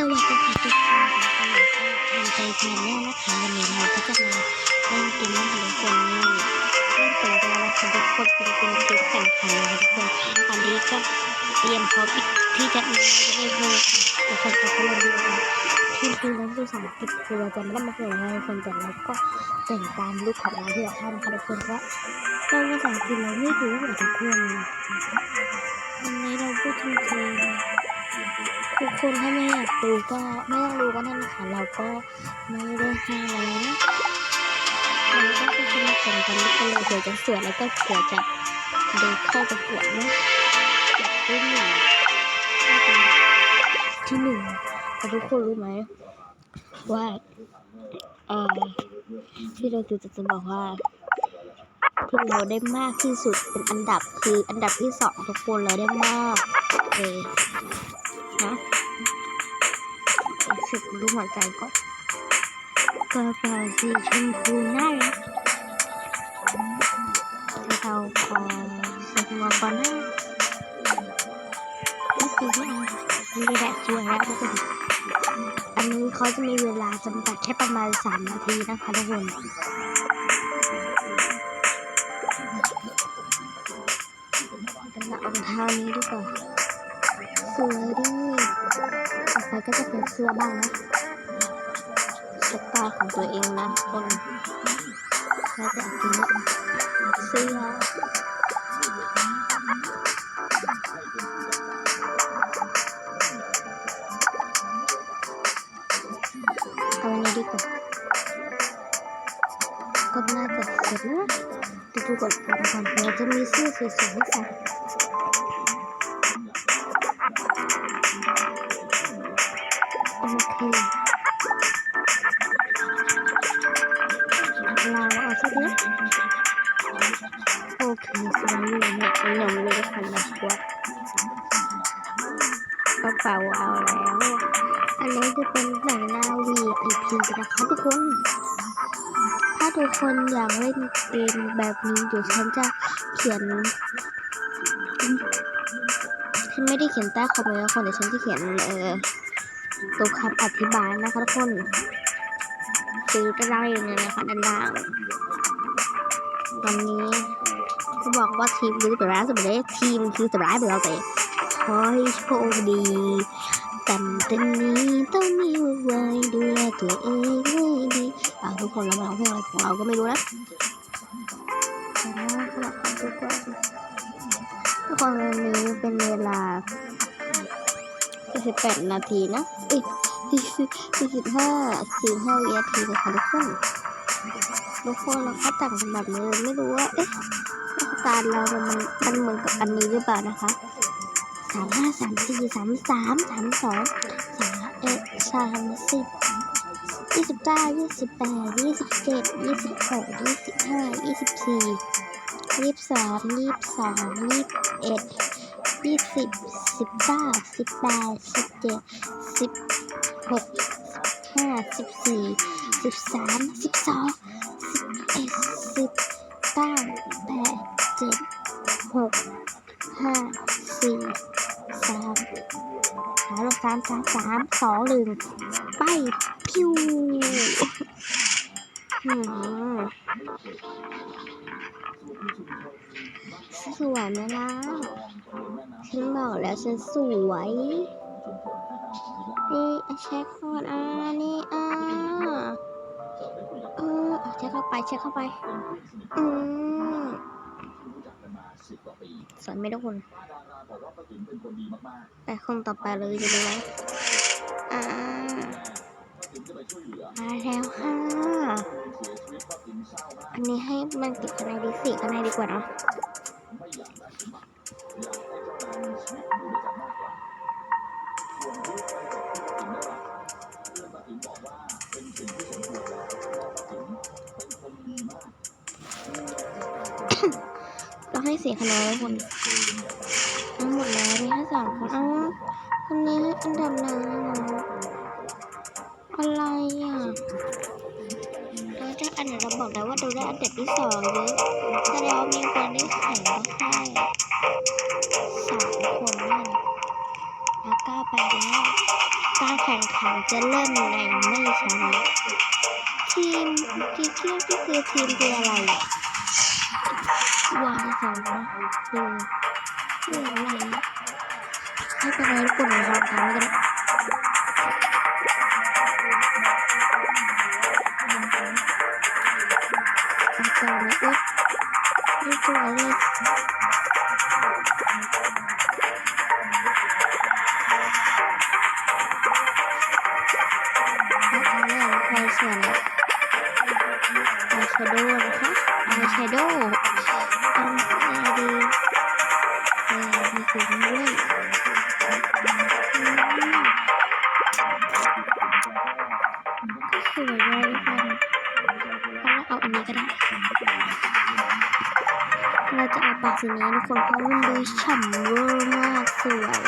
สวัสดีค่ะทุกคนขอต้อนรับเข้าสู่ใจแชนแนลนะคะ วันนี้เราก็จะมาเล่นเกมนะคะทุกคนนี่เล่นเป็นตัวนะคะทุกคนเป็นเป็นเกแข่งขันนะคะทุกคนตอนนี้ก็เตรียมพร้อมที่จะมีเล่นเลยทุกคนก็มาดูกันทีมคือนั้นภาษาอังกฤษคือเราจะไม่ได้มาเกี่ยวกับทุกคนแต่เราก็แต่งตามลูกของเราที่เราทำนะคะทุกคนเพราะเราภาษาอังกฤษเราไม่รู้เหมือะทุกคนวันนี้เราพูดจริงๆ ทุกคนถ้าไม่อยากดูก็ไม่ต้องดูก็ได้นะคะเราก็ไม่ได้ห้ามอะไรนะเราก็คือจะมาแข่งกันทุกคนเลยเผื่อจะสวยแล้วก็เผื่อจะเดินเข้าประกวดนะอยากได้หนึ่งที่หนึ่งแต่ทุกคนรู้ไหมว่าเออที่เราคือจะบอกว่าที่เราได้มากที่สุดเป็นอันดับคืออันดับที่สองทุกคนเราได้มากเลยนะ สึกรู้หัวใจก็กระเป๋าสีชมพูน่ารักเราขอเซ็นมาก่อนนะนี่คือไม่เอาไม่ได้แบบสวยแล้วทุกคนอันนี้เขาจะมีเวลาจำกัดแค่ประมาณ3นาทีนะคะทุกคนเราเอาเท้านี้ดีกว่า สวยด้วยต่อไปก็จะเป็นเสื้อบ้างนะสไตล์ของตัวเองนะคนแล้วแต่ทีนี้เสื้อเอาอันนี้ดีกว่าก็น่าจะเสร็จแล้วดูก่อนก่อนเราจะมีเสื้อสวยๆให้ใส่ โอเราเอาสักนะโอเคสวยอยู่เนี่ยนยังไม่ได้ทำนะกวดกระเป๋าเอาแล้วอันนี้จะเป็นหนังหน้า VIP นะคะทุกคนถ้าทุกคนอยากเล่นเกมแบบนี้เดี๋ยวฉันจะเขียนฉันไม่ได้เขียนใต้คอมเมนต์คนเดี๋ยวฉันจะเขียนเออ ตัวคำอธิบายนะคะทุกคนซื้อไปได้ยังไงนะคะด้านล่างตอนนี้เขาบอกว่าทีมรู้แต่ร้ายสุดเลยทีมคือแต่ร้ายไปแล้วแต่ขอให้โชคดีจำเต็นนี้ต้องมีไว้ดูแลตัวเองให้ดีอ่าทุกคนเรามาร้องเพลงอะไรของเราก็ไม่รู้นะทุกคนทุกคนวันนี้เป็นเวลา 48นาทีนะเอ้ย45 45วินาทีนะคะทุกคนทุกคนเราก็ต่างกันแบบนี้เลยไม่รู้ว่า เอ๊ะาตาเรา มันมันเหมือนกับอันนี้หรือเปล่านะคะสามห้าสามสี่สามสามสามสองสามเอ็ดสามสิบยี่สิบเก้ายี่สิบแปดยี่สิบเจ็ดยี่สิบหกยี่สิบห้ายี่สิบสี่ยี่สิบสามยี่สิบสองยี่สิบเอ็ด ยี่สิบสิบเก้าสิบแปดสิบเจ็ดสิบหกสิบห้าสิบสี่สิบสามสิบสองสิบเอ็ดสิบเก้าแปดเจ็ดหกห้าสี่สามหาลงสามสามสามสองหนึ่งไปพิวหืมสวยไหมล่ะ ฉันบอกแล้วฉันสวยนี่เช็คก่อนอ่านี่อ่าเออเช็คเข้าไปเช็คเข้าไป อืมสวยไหมทุกคนไปคนต่อไปเลยจะดูไหมอ่ามาแล้วค่ะ อันนี้ให้มันติดคะแนนดีสี่คะแนนดีกว่าเนาะ เราให้สี่คะแนนทุกคนทั้งหมดแล้วมีแค่สามคนอ้าวคนนี้ให้อันดับหนึ่งอะไรอะเราได้อันไหนเราบอกแล้วว่าเราได้อันดับที่สองเยอะแสดงว่ามีคนได้แข่งก็แค่สามคนเนี่ยนะแล้วเก้าไปแล้วเก้าการแข่งขันจะเริ่มในไม่ช้านี้ทีมกีเกียที่คือทีมคืออะไรอะ วางสองนะดูคืออะไรอะไม่เป็นไรทุกคนเราทำไม่ได้เอาต่อนะอุ๊ยไม่สวยเลยนะคะเนี่ยในส่วนอายแชโดนะคะายแชโดว์อันนี้ดีเออมีสีด้วยก็สวยเลยทุกคนเราเอาอันนี้ก็ได้ เราจะเอาปากสีนี้ทุกคนเพราะมันดูฉ่ำเวอร์มากสวย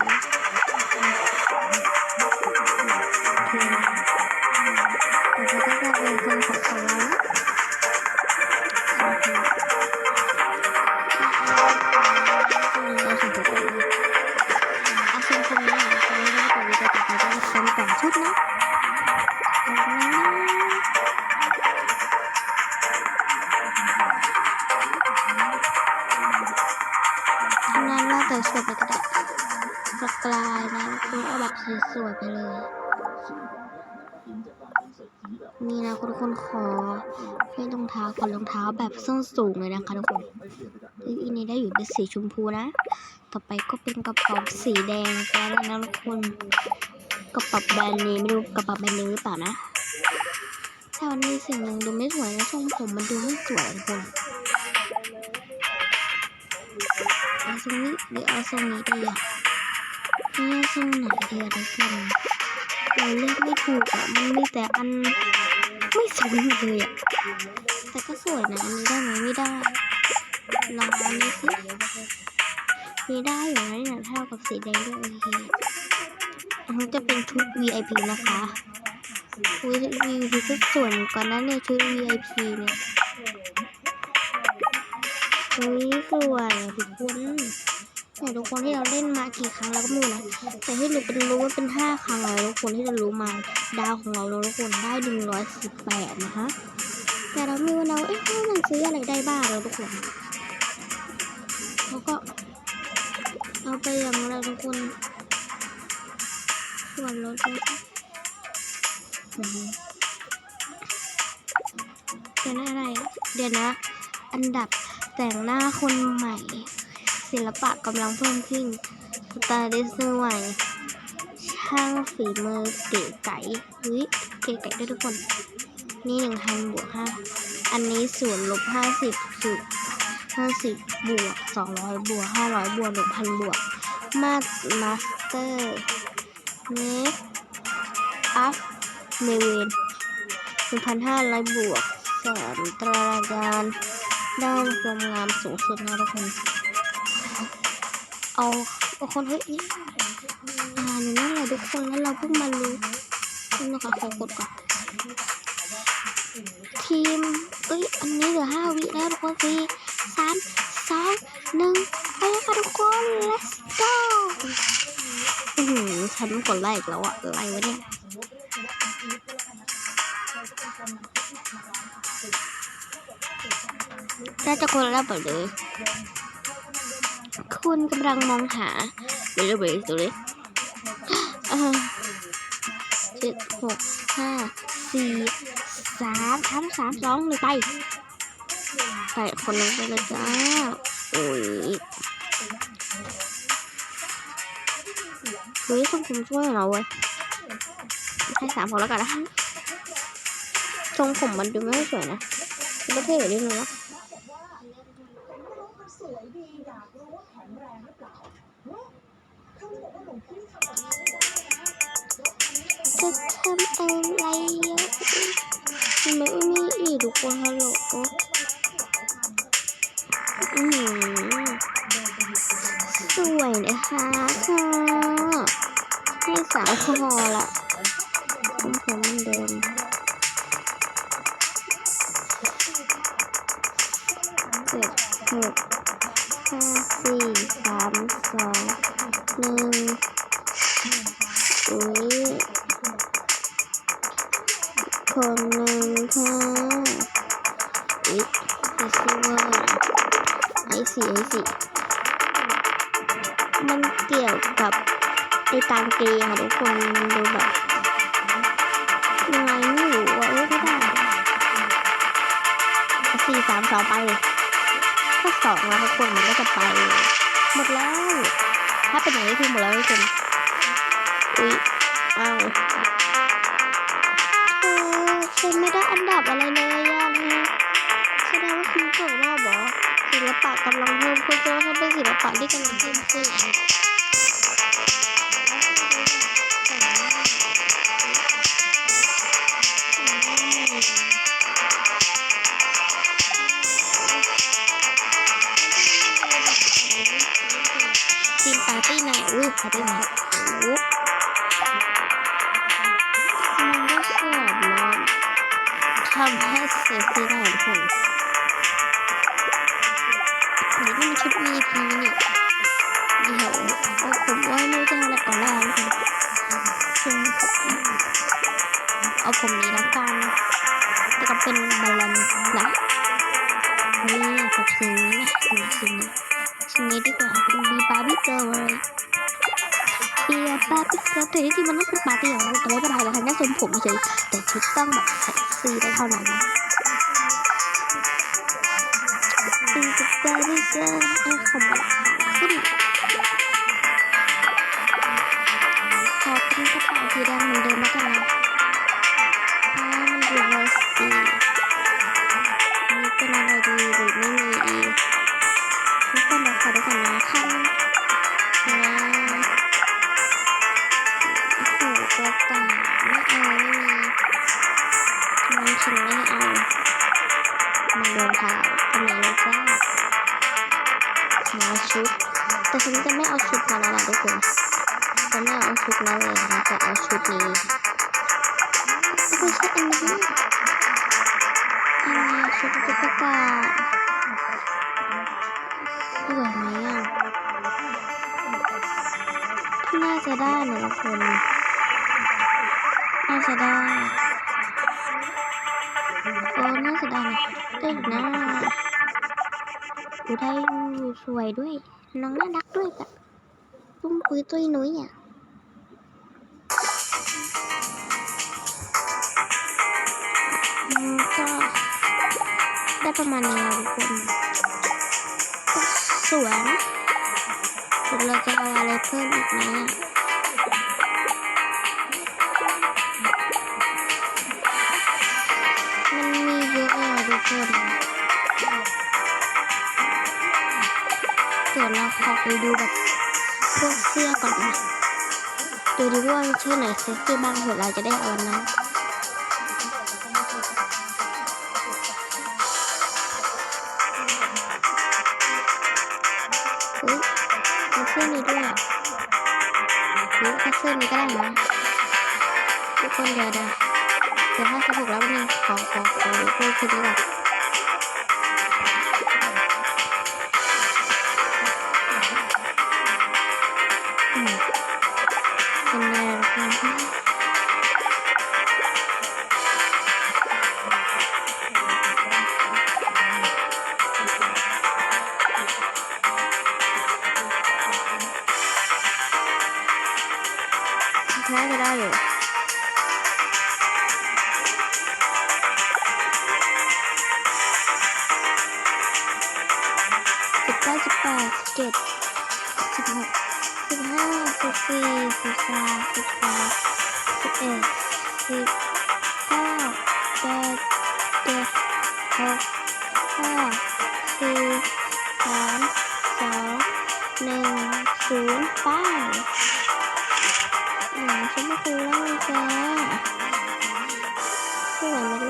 โอเคแต่ก็จะเป็นคนของเขาแล้วเอา นี่นะคุณทุกคนขอให้รองเท้าก่อนรองเท้าแบบส้นสูงเลยนะคะทุกคนอันนี้ได้อยู่เป็นสีชมพูนะ ต่อไปก็เป็นกระเป๋าสีแดงกันนะทุกคนกระเป๋าแบรนด์เนมไม่รู้กระเป๋าแบรนด์เนมหรือเปล่านะแต่วันนี้สิ่งหนึ่งดูไม่สวยนะทรงผมมันดูไม่สวยทุกคนเอาทรงนี้หรือเอาทรงนี้ดีอะเอาทรงไหนดีอะทุกคน เราเลือกไม่ถูกอะมันมีแต่อันไม่สวยเลยอะแต่ก็สวยนะอันนี้ได้ไหมไม่ได้ลองอันนี้สิมีได้อยู่นะเนี่ยเท่ากับสีแดงด้วยโอเคอันนี้จะเป็นชุด VIP นะคะอุ้ย VIP ก็สวยเหมือนกันนะเนี่ยชุด VIP เนี่ยอุ้ยสวยอะทุกคน แต่ทุกคนที่เราเล่นมากี่ครั้งเราก็ไม่รู้นะแต่ที่เราเป็นรู้ว่าเป็นห้าครั้งแล้วทุกคนที่เรารู้มาดาวของเราเราทุกคนได้หนึ่งร้อยสิบแปดนะคะแต่เราไม่รู้นะว่าเอ๊ะมันซื้ออะไรได้บ้างเราทุกคนแล้วก็เอาไปอย่างเรทุกคนส่วนลดด้วยเดี๋ยวนอะไร เดี๋ยวนะ อันดับแต่งหน้าคนใหม่ ศิลปะกำลังเพิ่มขึ้นสไตลิสต์มือใหม่ช่างฝีมือเก๋ไก๋เฮ้ยเก๋ไก๋ด้วยทุกคน นี่หนึ่งพันบวกห้าอันนี้ศูนย์ลบห้าสิบสุดห้าสิบบวกสองร้อยบวกห้าร้อยบวกหนึ่งพันบวก มาสมาสเตอร์เนสอัพเมเวนหนึ่งพันห้าร้อยบวกแสนตราการด้านความงามสูงสุดนะทุกคน เอาเอาคนเฮ้ยนี่อ่านอยู่นั่นแหละทุกคนแล้วเราเพิ่งมารู้นี่นะคะขอกดก่อนทีมเอ้ยอันนี้เหลือห้าวิแล้วทุกคนสี่สามสองหนึ่งไปเลยค่ะทุกคน let's go อือฉันกดไลค์อีกแล้วอะอะไวะเนี่ยน่าจะคนละแบบเลย คุณกำลังมองหาเบลเบลตัวเล็กเจ็ดหกห้าสี่สามสามสามสองหนึ่งไปใส่คนนึงไปเลยจ้า โอ้ยเฮ้ยคนผมช่วยเราเว้ยให้สามพอแล้วกันนะทรงผมมันดูไม่สวยนะมันก็เท่อยู่นิดนึงเนะ จะทำอะไรเยอะไม่มีอีกทุกคนฮัลโหลอืมสวยนะคะค่ะให้สาวพอละผมผมเหมือน กไอซีว่าไอซีไอซีมันเกี่ยวกับไอการเกย์ค่ะทุกคนดูแบบยังไงไม่รู้อะเอ้ยไม่ได้สี่สามสองไปถ้าสองแล้วทุกคนมันก็จะไป หมดแล้ว ถ้าเป็นอย่างนี้คือหมดแล้วทุกคนอุ้ยอ้าวเออฉันไม่ได้อันดับอะไรเลย สดงว่าคุณตกรอบหรอศิลปะกำลังเพิ่มขึ้นแสดงว่าเป็นศิลปะที่กำลังเพิ่มขึ้นทีมปาร์ตี้ไหนอุ้ยปาร์ตี้ไหนโอ้มันก็สอบมาทำให้เสร็จที่ได้ทุกคน นี่มันชุด VIP นี่เดี๋ยวเอาผมไว้ไม่รู้จะเอาอะไรก่อนแล้วกันซึ่งเอาผมนี้แล้วกันแล้วก็เป็นบอลลอนนะนี่กับสีนี้นะสีสีนี้สีนี้ดีกว่าเป็นบีบาร์บี้เกิร์ลเลยเบียร์บาร์บี้เกิร์ลแต่ที่จริงมันต้องเป็นปาร์ตี้ของเราแต่ไม่เป็นไรเราแค่ทรงผมเฉยแต่ชุดต้องแบบเซ็กซี่ได้เท่านั้นนะ เป็นกับบาร์บี้เกิร์ลเอ้ผมมันขึ้นขอเป็นกระเป๋าสีแดงเหมือนเดิมแล้วกันนะอ่ามันดูไวสตีนี่เป็นอะไรดีหรือไม่มีอีกทุกคนเดี๋ยวขอดูก่อนนะขั้นนะโอ้โหกระต่ายไม่เอาไม่มีมันฉันไม่เอา มันโดนเท้าอันไหนเลยจ้าหาชุด แต่ฉันจะไม่เอาชุดมาแล้วล่ะทุกคนจะไม่เอาชุดนั้นเลยนะจะเอาชุดนี้ไม่ใช่อันนี้อันนี้ชุดตุ๊กตาสวยไหมอะน่าจะได้นะทุกคนน่าจะได้ โอ้น่าจะได้นะเด็กนะดูได้ดูสวยด้วย น้องน่ารักด้วยแบบปุ้มปุ้ยตุ้ยนุ้ยอะก็ได้ประมาณนี้นะทุกคนก็สวยนะเราจะเอาอะไรเพิ่มอีกไหมอะ อะทุกคนเดี๋ยวเราขอไปดูแบบพวกเสื้อก่อนนะดูดิว่าชื่อไหนเซ็กซี่บ้างเผื่อเราจะได้เอานนั้นอุ้ยมีเสื้อนี้ด้วยอะหรือเอาเสื้อนี้ก็ได้นะทุกคนเดี๋ยวเดี๋ยว เดี๋ยวถ้าจะถูกแล้ววันนึงขอขอขอพูดคิดดีกว่า สิบแปดสิบเจ็ดสิบหกสิบห้าสิบสี่สิบสามสิบสามสิบเอ็ดสิบเก้าแปดเจ็ดหกห้าสี่สามสองหนึ่งศูนย์ไปหนังฉันไม่คือเล่าจ้าสวยไหมล่ะป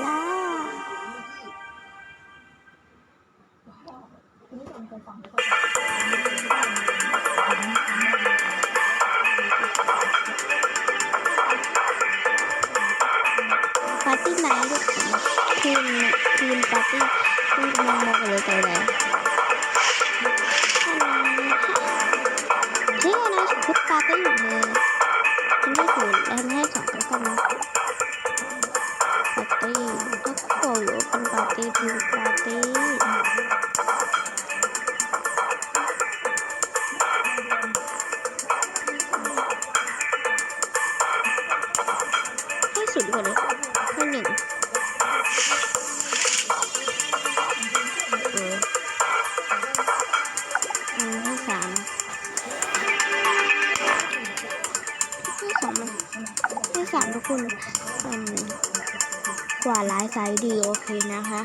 กว่าหลายสายดีโอเคนะคะ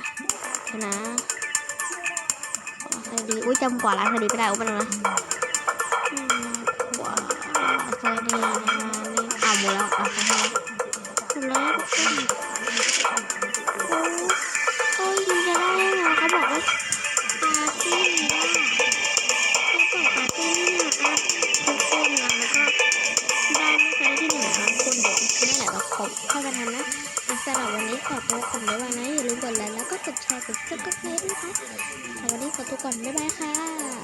นะสายดีอุ้ยจำกว่าหลายสายดีไม่ได้อุ้ยมันนะกว่าสายดีนะนี่อะหมดแล้วอะหมดแล้ว ทุกคนบ๊ายบายค่ะ